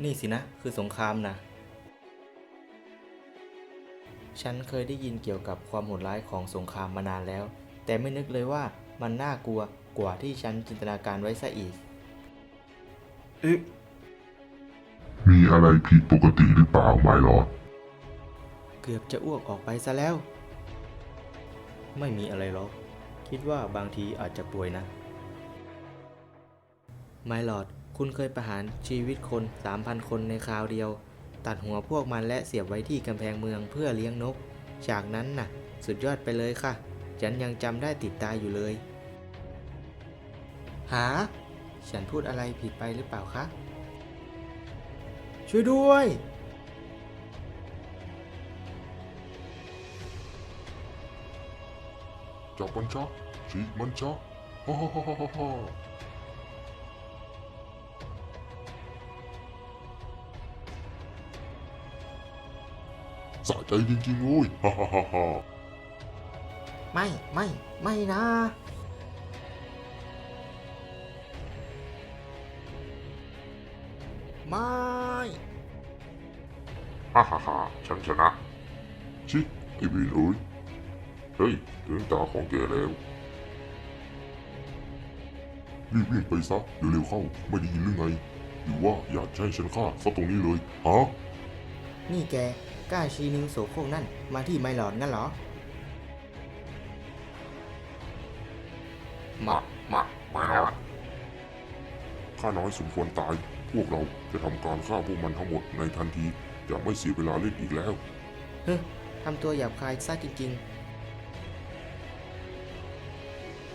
นี่สินะ คือสงครามนะ ฉันเคยได้ยินเกี่ยวกับความโหดร้ายของสงครามมานานแล้ว แต่ไม่นึกเลยว่ามันน่ากลัวกว่าที่ฉันจินตนาการไว้ซะอีกอึะมีอะไรผิดปกติหรือเปล่าไม่หรอดเกือบจะอ้วกออกไปซะแล้ว ไม่มีอะไรหรอก คิดว่าบางทีอาจจะป่วยนะ ไมลอด คุณเคยประหารชีวิตคน 3,000 คนในคราวเดียว ตัดหัวพวกมันและเสียบไว้ที่กำแพงเมืองเพื่อเลี้ยงนกจากนั้นน่ะ สุดยอดไปเลยค่ะ ฉันยังจำได้ติดตาอยู่เลย หา ฉันพูดอะไรผิดไปหรือเปล่าคะ ช่วยด้วย จับมันชะฉีกมันชะฮ่าฮ่าฮ่าฮ่า สะใจจริงๆโว้ยฮ่าฮ่าฮ่าฮ่าไม่ไม่ไม่นะ ไม่ฮ่าฮ่าฮ่าฉันชนะ ชิไอ้วินเอ้ยเฮ้ยถึงตาของแกแล้ว รีบวิ่งไปซะเร็วๆเข้าไม่ได้ยินหรือไง หรือว่าอยากจะให้ฉันฆ่าซะตรงนี้เลยฮะ นี่แก กล้าชี้นิ้วโสโครกนั่นมาที่ไมหลอดงั้นเหรอมามามาแล้วข้าน้อยสมควรตาย พวกเราจะทำการฆ่าพวกมันทั้งหมดในทันทีจะไม่เสียเวลาเล่นอีกแล้ว เฮ้ยทำตัวหยาบคายซะจริง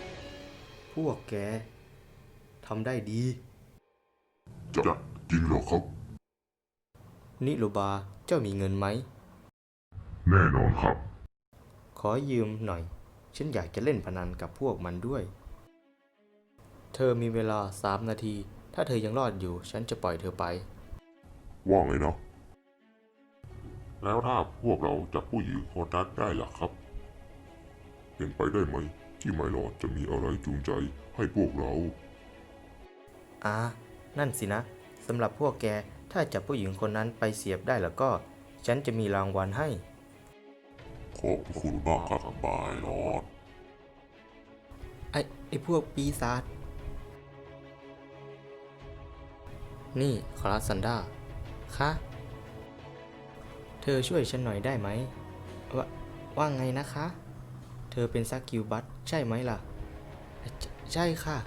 ๆ พวกแกทำได้ดี จะจริงเหรอครับ นิโรบา เจ้ามีเงินไหม แน่นอนครับ ขอยืมหน่อย ฉันอยากจะเล่นพนันกับพวกมันด้วย เธอมีเวลาสามนาที ถ้าเธอยังรอดอยู่ ฉันจะปล่อยเธอไป ว่าไงนะแล้วถ้าพวกเราจับผู้หญิงคนนั้นได้ล่ะครับ เป็นไปได้ไหม ที่ไมลอดจะมีอะไรจูงใจให้พวกเรา อ่า นั่นสินะ สำหรับพวกแก ถ้าจับผู้หญิงคนนั้นไปเสียบได้แล้วก็ ฉันจะมีรางวัลให้ ขอบคุณมากครับไมลอด ไอ้ไอ้พวกปีศาจ นี่คลาสันดาคะ เธอช่วยฉันหน่อยได้ไหม ว่าว่าไงนะคะ เธอเป็นซักกิวบัตใช่ไหมล่ะ ใชใช่ค่ะ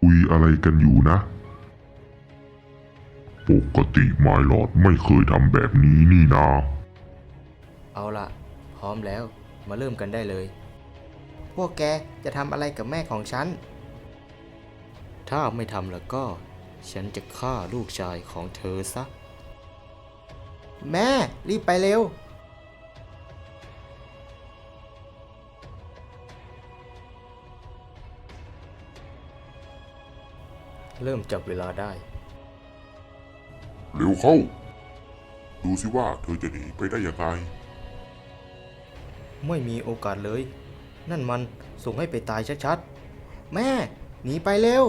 คุยอะไรกันอยู่นะ ปกติไมลอดไม่เคยทำแบบนี้นี่นา เอาละพร้อมแล้วมาเริ่มกันได้เลย พวกแกจะทำอะไรกับแม่ของฉัน ถ้าไม่ทำแล้วก็ ฉันจะฆ่าลูกชายของเธอซะ แม่ รีบไปเร็ว เริ่มจับเวลาได้ ร็วเข้า ดูสิว่าเธอจะหนีไปได้ยังไงไม่มีโอกาสเลย นั่นมันส่งให้ไปตายชัดๆ แม่ หนีไปเร็ว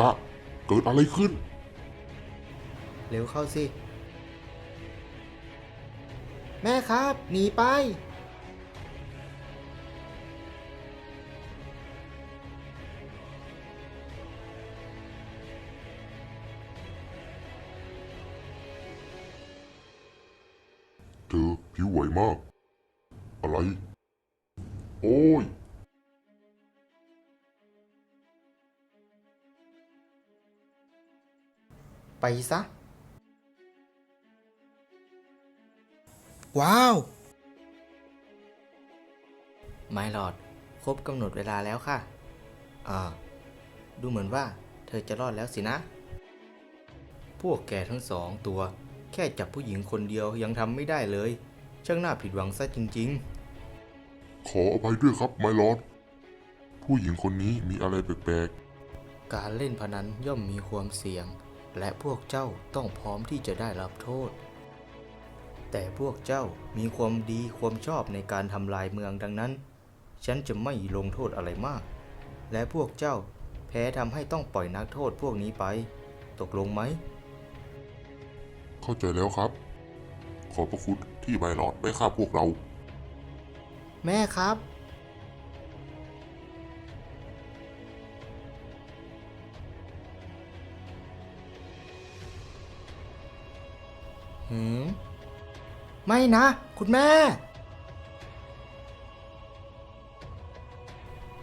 ตะ เกิดอะไรขึ้น เร็วเข้าสิ แม่ครับ หนีไป เธอผิวไหวมาก อะไร โอ้ย ไปซะ ว้าว ไม่หลอด ครบกำหนดเวลาแล้วค่ะ อ่า ดูเหมือนว่าเธอจะรอดแล้วสินะ พวกแกทั้งสองตัว แค่จับผู้หญิงคนเดียวยังทำไม่ได้เลย ช่างน่าผิดหวังซะจริง ขออภัยด้วยครับไมลอด ผู้หญิงคนนี้มีอะไรแปลกๆ การเล่นพนันย่อมมีความเสี่ยง และพวกเจ้าต้องพร้อมที่จะได้รับโทษ แต่พวกเจ้ามีความดีความชอบในการทำลายเมืองดังนั้น ฉันจะไม่ลงโทษอะไรมาก และพวกเจ้าแพ้ทำให้ต้องปล่อยนักโทษพวกนี้ไป ตกลงไหม เข้าใจแล้วครับ ขอบพระคุณที่ไมลอดไม่ฆ่าพวกเรา แม่ครับ หืม ไม่นะ คุณแม่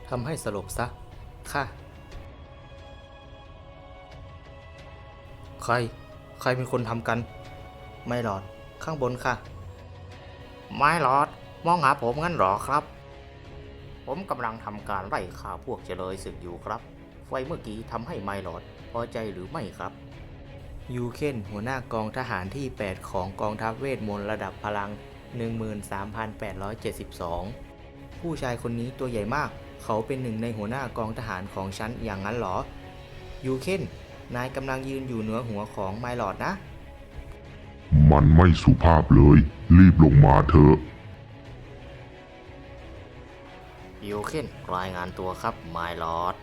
ทำให้สลบซะ ค่ะ ใคร ใครเป็นคนทำกัน ไม่หลอด ข้างบนค่ะ ไม่หลอด มองหาผมงั้นหรอครับ ผมกำลังทำการไล่ฆ่าพวกเจริญศึกอยู่ครับ ไฟเมื่อกี้ทำให้ไม่หลอด พอใจหรือไม่ครับ ยูเคนหัวหน้ากองทหารที่ 8 ของกองทัพเวทมนต์ระดับพลัง 13,872 ผู้ชายคนนี้ตัวใหญ่มาก เขาเป็นหนึ่งในหัวหน้ากองทหารของฉันอย่างนั้นเหรอ ยูเคนนายกำลังยืนอยู่เหนือหัวของไมลอดนะ มันไม่สุภาพเลย รีบลงมาเถอะยูเคนรายงานตัวครับไมลอด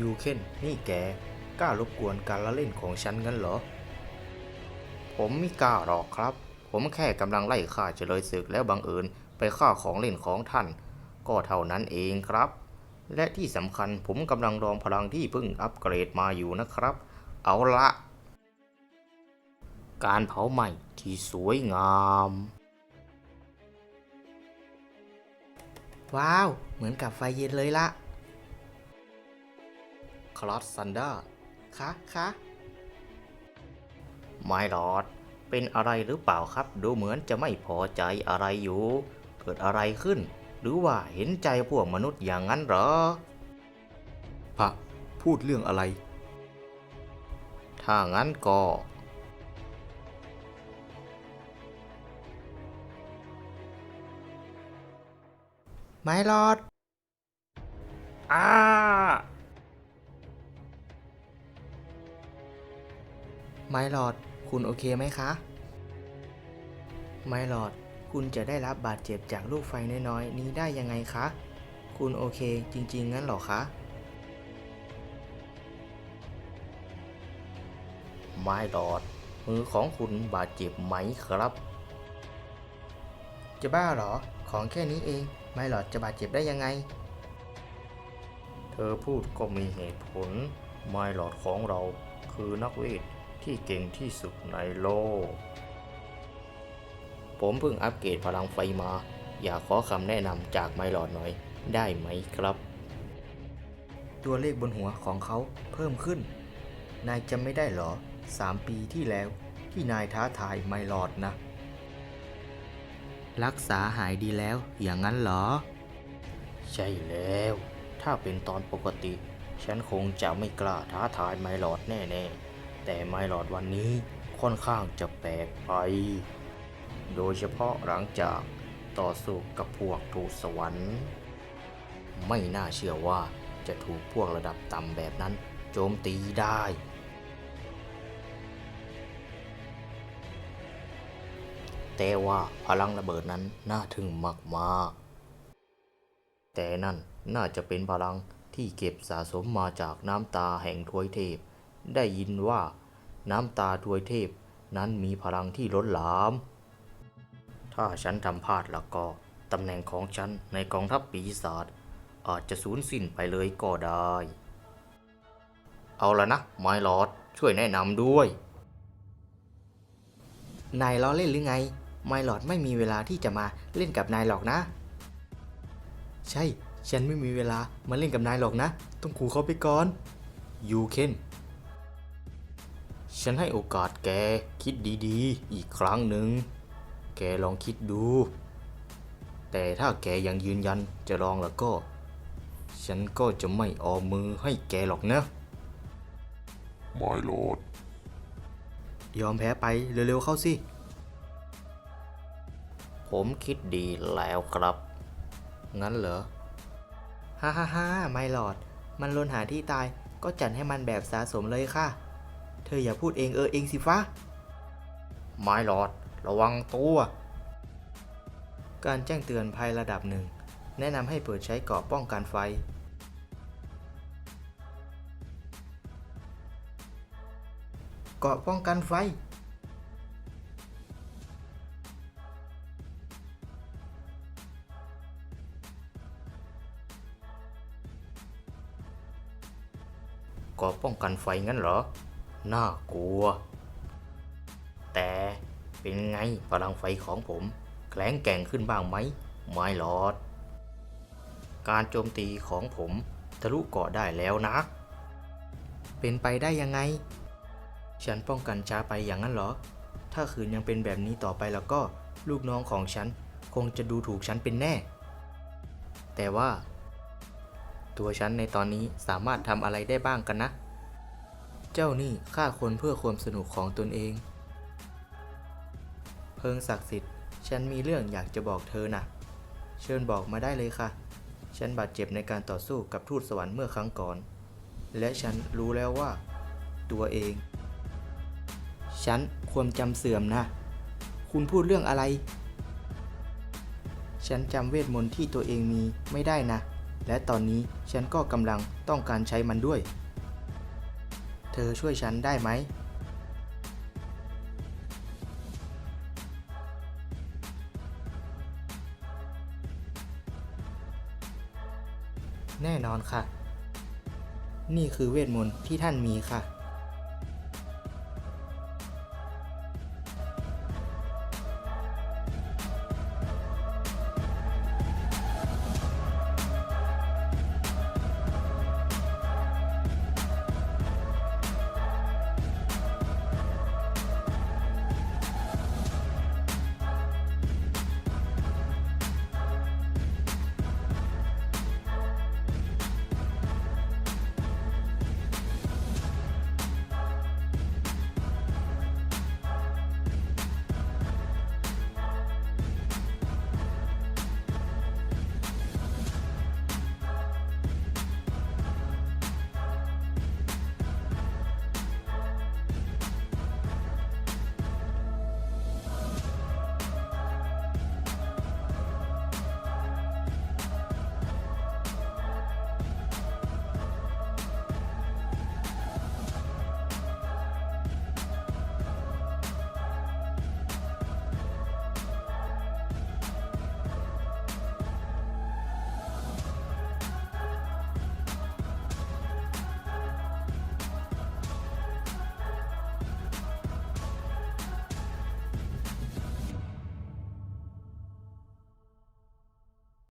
ยูเคนนี่แก กล้ารบกวนการละเล่นของฉันงั้นเหรอ ผมไม่กล้าหรอกครับ ผมแค่กำลังไล่ฆ่าเจริญศึกแล้วบังเอิญไปฆ่าของเล่นของท่าน ก็เท่านั้นเองครับ และที่สำคัญผมกำลังรองพลังที่เพิ่งอัปเกรดมาอยู่นะครับ เอาละ การเผาใหม่ที่สวยงาม ว้าว เหมือนกับไฟเย็นเลยละคลอสซันเดอร์ คะคะไม่หลอด เป็นอะไรหรือเปล่าครับ ดูเหมือนจะไม่พอใจอะไรอยู่ เกิดอะไรขึ้น หรือว่าเห็นใจพวกมนุษย์อย่างนั้นเหรอพะพูดเรื่องอะไร ถ้างั้นก็ไม่รอดอ้า ไมลอด คุณโอเคไหมคะ ไมลอด คุณจะได้รับบาดเจ็บจากลูกไฟน้อยๆ นี้ได้ยังไงคะ คุณโอเคจริงๆ งั้นเหรอคะ ไมลอด มือของคุณบาดเจ็บไหมครับ จะบ้าเหรอ ของแค่นี้เอง ไมลอดจะบาดเจ็บได้ยังไง เธอพูดก็มีเหตุผล ไมลอดของเราคือนักเวท ที่เก่งที่สุดในโลก ผมเพิ่งอัปเกรดพลังไฟมา อยากขอคำแนะนำจากไมลอดหน่อยได้ไหมครับ ตัวเลขบนหัวของเขาเพิ่มขึ้น นายจำไม่ได้หรอ3ปีที่แล้วที่นายท้าทายไมลอดนะ รักษาหายดีแล้วอย่างนั้นเหรอ ใช่แล้ว ถ้าเป็นตอนปกติ ฉันคงจะไม่กล้าท้าทายไมลอดแน่ ๆ แต่ไมลอดวันนี้ค่อนข้างจะแปลกไป โดยเฉพาะหลังจากต่อสู้กับพวกทูตสวรรค์ ไม่น่าเชื่อว่าจะถูกพวกระดับต่ำแบบนั้นโจมตีได้ แต่ว่าพลังระเบิดนั้นน่าทึ่งมากๆ แต่นั่นน่าจะเป็นพลังที่เก็บสะสมมาจากน้ำตาแห่งทวยเทพ ได้ยินว่าน้ำตาทวยเทพนั้นมีพลังที่ล้นหลาม ถ้าฉันทำพลาดแล้วก็ตำแหน่งของฉันในกองทัพปีศาจอาจจะสูญสิ้นไปเลยก็ได้ เอาละนะไมลอดช่วยแนะนำด้วย นายล้อเล่นหรือไง ไมลอดไม่มีเวลาที่จะมาเล่นกับนายหรอกนะ ใช่ ฉันไม่มีเวลามาเล่นกับนายหรอกนะ ต้องขู่เขาไปก่อน ยูเคน ฉันให้โอกาสแกคิดดีๆ อีกครั้งหนึ่ง แกลองคิดดู แต่ถ้าแกยังยืนยันจะลองแล้วก็ ฉันก็จะไม่ออมมือให้แกหรอกนะไมลอดยอมแพ้ไปเร็วๆเข้าสิ ผมคิดดีแล้วครับ งั้นเหรอ ฮ่าฮ่าฮ่าไม่หลอด มันลนหาที่ตายก็จัดให้มันแบบสะสมเลยค่ะ เธออย่าพูดเองเออเองสิฟ้าไม้หลอด ระวังตัว การแจ้งเตือนภัยระดับหนึ่ง แนะนำให้เปิดใช้เกราะป้องกันไฟเกราะป้องกันไฟเกราะป้องกันไฟงั้นเหรอ น่ากลัว แต่เป็นไงพลังไฟของผมแข็งแกร่งขึ้นบ้างไหมไม่หลอด การโจมตีของผมทะลุเกาะได้แล้วนะ เป็นไปได้ยังไง ฉันป้องกันช้าไปอย่างนั้นเหรอ ถ้าคืนยังเป็นแบบนี้ต่อไปแล้วก็ลูกน้องของฉันคงจะดูถูกฉันเป็นแน่ แต่ว่า ตัวฉันในตอนนี้สามารถทำอะไรได้บ้างกันนะ เจ้านี่ฆ่าคนเพื่อความสนุกของตนเอง เพิงศักดิ์สิทธิ์ ฉันมีเรื่องอยากจะบอกเธอนะเชิญบอกมาได้เลยค่ะ ฉันบาดเจ็บในการต่อสู้กับทูตสวรรค์เมื่อครั้งก่อน และฉันรู้แล้วว่า ตัวเอง ฉันความจำเสื่อมนะ คุณพูดเรื่องอะไร ฉันจำเวทมนต์ที่ตัวเองมีไม่ได้นะ และตอนนี้ฉันก็กำลังต้องการใช้มันด้วย เธอช่วยฉันได้ไหม แน่นอนค่ะ นี่คือเวทมนต์ที่ท่านมีค่ะ